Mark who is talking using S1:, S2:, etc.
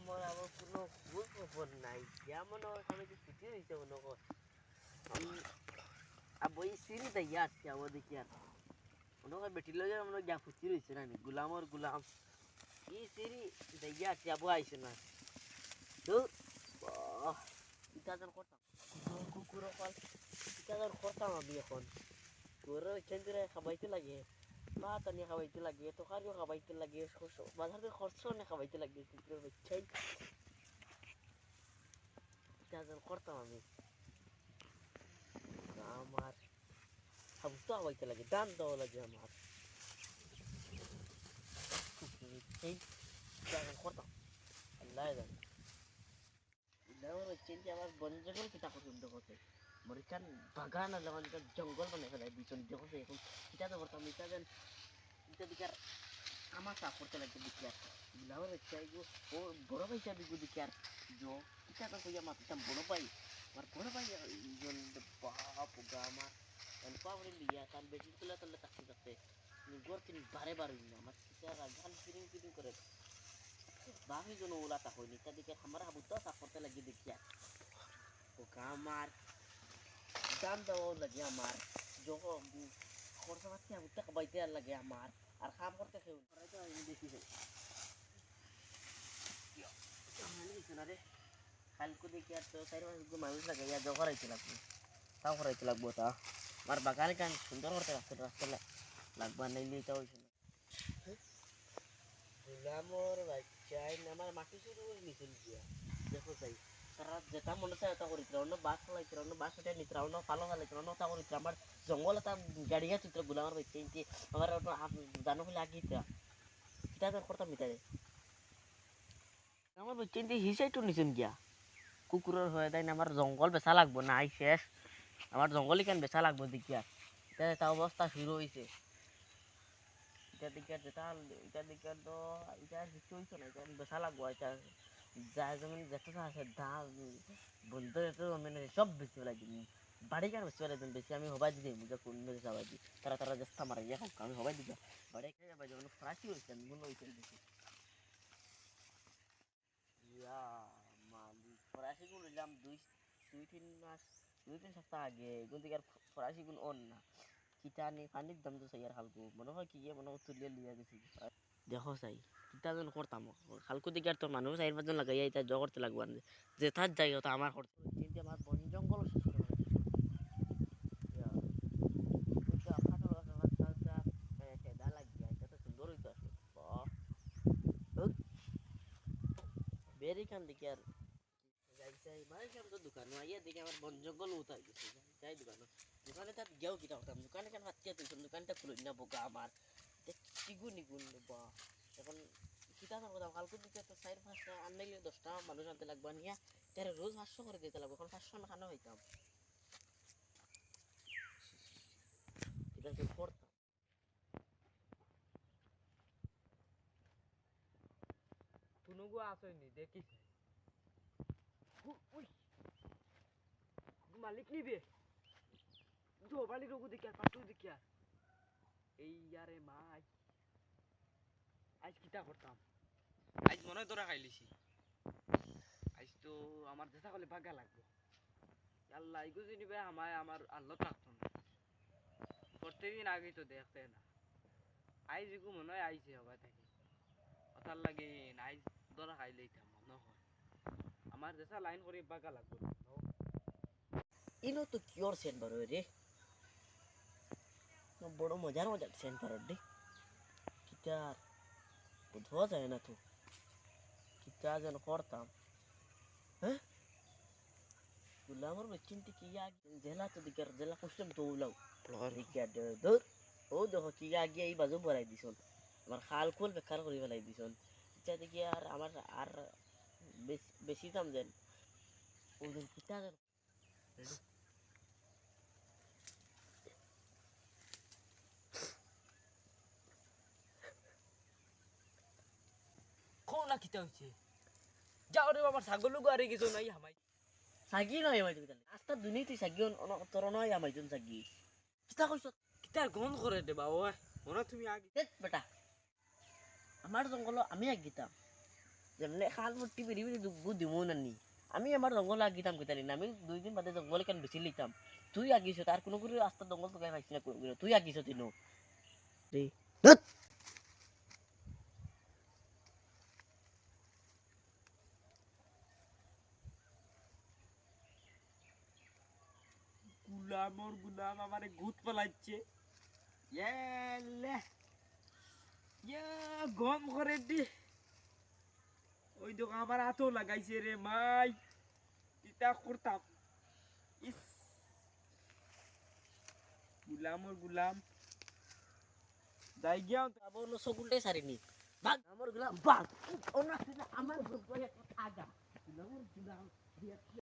S1: আমার আবার কোনো খোঁজ খবর নাই। যেমন আমি যে ছুটি হয়েছে মনে কর। আমি আর বই সিঁড়ি তাই আসছে আমার দেখি আর। মনে কর বেটি লগে আমরা যা ফুচি রয়েছে না গুলামর গুলাম। এই সিঁড়ি তাই আসছে আবু আইসে না। তো ইতাজন করতাম কুকুর কল ইতাজন করতাম আমি এখন। তোর কেন্দ্রে খাবাইতে লাগে। ভাত আনি খাবাইতে লাগে তরকারিও খাবাইতে লাগে বাজারে খরচ আনি খাবাইতে লাগে কুকুরের বাচ্চাই করতাম আমি আমার হাবুতো খাবাইতে লাগে দান দেওয়া লাগে আমার বাচ্চাই ইতাজন করতাম আল্লাহ জানে হচ্ছে যে আমার বন জঙ্গল কিতা পছন্দ করছে মরিকান বাগান আর আমার জঙ্গল বানাই ফেলাই বিচন দেখো এখন কিতা তো করতাম ইটা দেন ইটা দিকার আমার সাফ করতে লাগছে আর দেওয়ার হচ্ছে এগো ও বড় ভাই হিসাবে গো দেখি আর জো কিতা তো কইয়া মাতিতাম বড় ভাই আমার বড় ভাই জন বাপ গা আমার এনপা করে লিয়া তার বেটি তাহলে থাকতে থাকতে গর তিনি বারে বারে আমার কিতা গান ফিরিং ফিরিং করে বাকি কোনো ওলাটা হয়নি তাদেরকে আমার হাবুতো সাফ লাগিয়ে দেখি আর ওকা আমার দাম দেওয়াও লাগে আমার যখন খরচা পাতি আর লাগে আমার আর কাম করতে খেয়ে তো আমি দেখি যাই রে কালকে দেখি আর তো চারি মাস মানুষ লাগে ইয়া জো করাইতে লাগবে তাও করাইতে লাগবো তা আমার বাগান গান সুন্দর করতে রাখতে রাখতে লাগবা নাইলে এটা হয়েছে না গুলামর বাচ্চাই আমার মাটি শুরু করে নিছিল গিয়া দেখো তারা যেটা মনে চায় তা করিত্রা অন্য বাস ফলাইত্রা অন্য বাস উঠে নিত্রা অন্য পালো ফেলাইত্রা অন্য তা করিত্রা আমার জঙ্গল এটা গাড়িয়া চিত্র গুলামর বাচ্চা ইনতে আমার জানো ফেলে আগিত্রা কিতা তার করতাম মিটারে আমার বাচ্চা ইনতে হিসাই তো নিছেন গিয়া। কুকুরের হয়ে দেয় আমার জঙ্গল বেচা লাগবো না আই শেষ। আমার জঙ্গলই কেন বেচা লাগবো দেখিয়া তা অবস্থা শুরু হয়েছে এটা দিকে যেটা এটা দিকে তো এটা কিছু হইতো না বেচা লাগবো এটা যা যেমন যেটা আছে ধান বন্ধ যেত মানে সব বেশি লাগে বাড়ি কেন বেশি লাগে বেশি আমি হবাই দিদি মুঝে কোন মেরে সবাই দি তারা তারা চেষ্টা মারা গিয়ে হোক, আমি হবাই দিদি বাড়ি খেয়ে যাবে? যখন ফরাসি হয়েছে, আমি মনে হয়েছে বেশি ইয়া মালিক নিলাম দুই দুই তিন মাস, দুই তিন সপ্তাহ আগে। কিন্তু আর ফরাসি গুলো অন না। কিটানি পানির দাম তো চাই আর হালকু। মনে হয় কি ইয়ে মনে হয় তুলিয়ে লিয়া গেছে দেখো চাই। যেন করতাম হালকু দিকে তো মানুষ চার পাঁচজন লাগাই এটা জ করতে লাগবো যে তার যাই ওটা আমার করতে কিন্তু আমার বন জঙ্গল শেষ করে ফেলেছে। ইয়া, ওইটা ফাটা ফাটা ফাটা ফাটা, এ, টেডা লাগিয়া, এটা তো সুন্দর হইতো আসলে। বাহ। উক। বেরি খান দেখি আর যাই আমার তো দোকান দেখি আমার বন জঙ্গল উঠাই গেছে যাই দোকান দোকানে তাত গিয়েও কিনা করতাম দোকানে কেন তুলতাম দোকানটা খুলে না বোকা আমার চিগুন নিগুন বা এখন কিতা করতাম কালকে দিকে তো চার পাঁচটা আনলে দশটা মানুষ আনতে লাগবে নিয়ে। তারা রোজ পাঁচশো করে দিতে লাগবে এখন পাঁচশো না খানো হইতাম। করতাম
S2: তুনুগো আসয়নি দেখিস মালিক নিবে। ধোবালি রোগু দেখি আর পাটু দেখি আর এই ইয়ারে মা আজ কিতা করতাম? আজ মনে হয় তোরা খাইলিছি। আজ তো আমার যেটা করলে ভাগা লাগবো। আল্লাহ এগুলো নিবে আমায় আমার আল্লাহ থাকতো না। প্রত্যেকদিন আগে তো দেখতে না। আইজ এগু মনে হয় আইছে হবা থাকি। কথার লাগে আইজ ধরা খাই লইতাম মনে হয়। আমার যেসা লাইন করে বাগা লাগবে।
S1: ইনো তো কিওর সেন বড় রে বড় মজার মজার সেন পারো রে কিতা বুঝবা যায় না তো কিতা যেন করতাম হ্যাঁ গুলামর বেচিন্তি কি জেলা তো দিকার জেলা কুসম তো উলাও দূর ও দেখো কি আগে এই বাজু বড়াই দিছন আমার খাল কুল বেকার করে ফেলাই দিছন ইচ্ছা দেখি আর আমার আর বেশ- দাম দেন ওদের কিতা যেন
S2: না কিতা হইছে। যাও রে বাবার ছাগল গাড়ি কিছু নাই হামাই।
S1: সাগি নয় আমার তুমি রাস্তা দুনিয়াতে সাগি তোর নয় আমার জন সাগি কিতা কইছ
S2: কিতার গন্ধ করে দে বাবা মনে তুমি আগে।
S1: বেটা। আমার জঙ্গল আমি এক গীতা। যেমনি খাল ফুটি বেরি বেরি দুব্বু দিমো নানি। আমি আমার জঙ্গল আগিতাম কিতালি না আমি দুই দিন বাদে জঙ্গল কেন বেশি লিতাম তুই আগিছ তার কোনো করে রাস্তার জঙ্গল তোকে পাইছি না। তুই আগিছ তিনো। gulam aur
S2: gulam hamare ghoot pe lagche ye le ye gom kore di oi dok amar ato lagaise re mai kita kurta is gulam aur gulam dai gyan
S1: tabo no so gulde sari ni bang amar gulam bang onna sina amar bhoy agam gulam aur gulam dia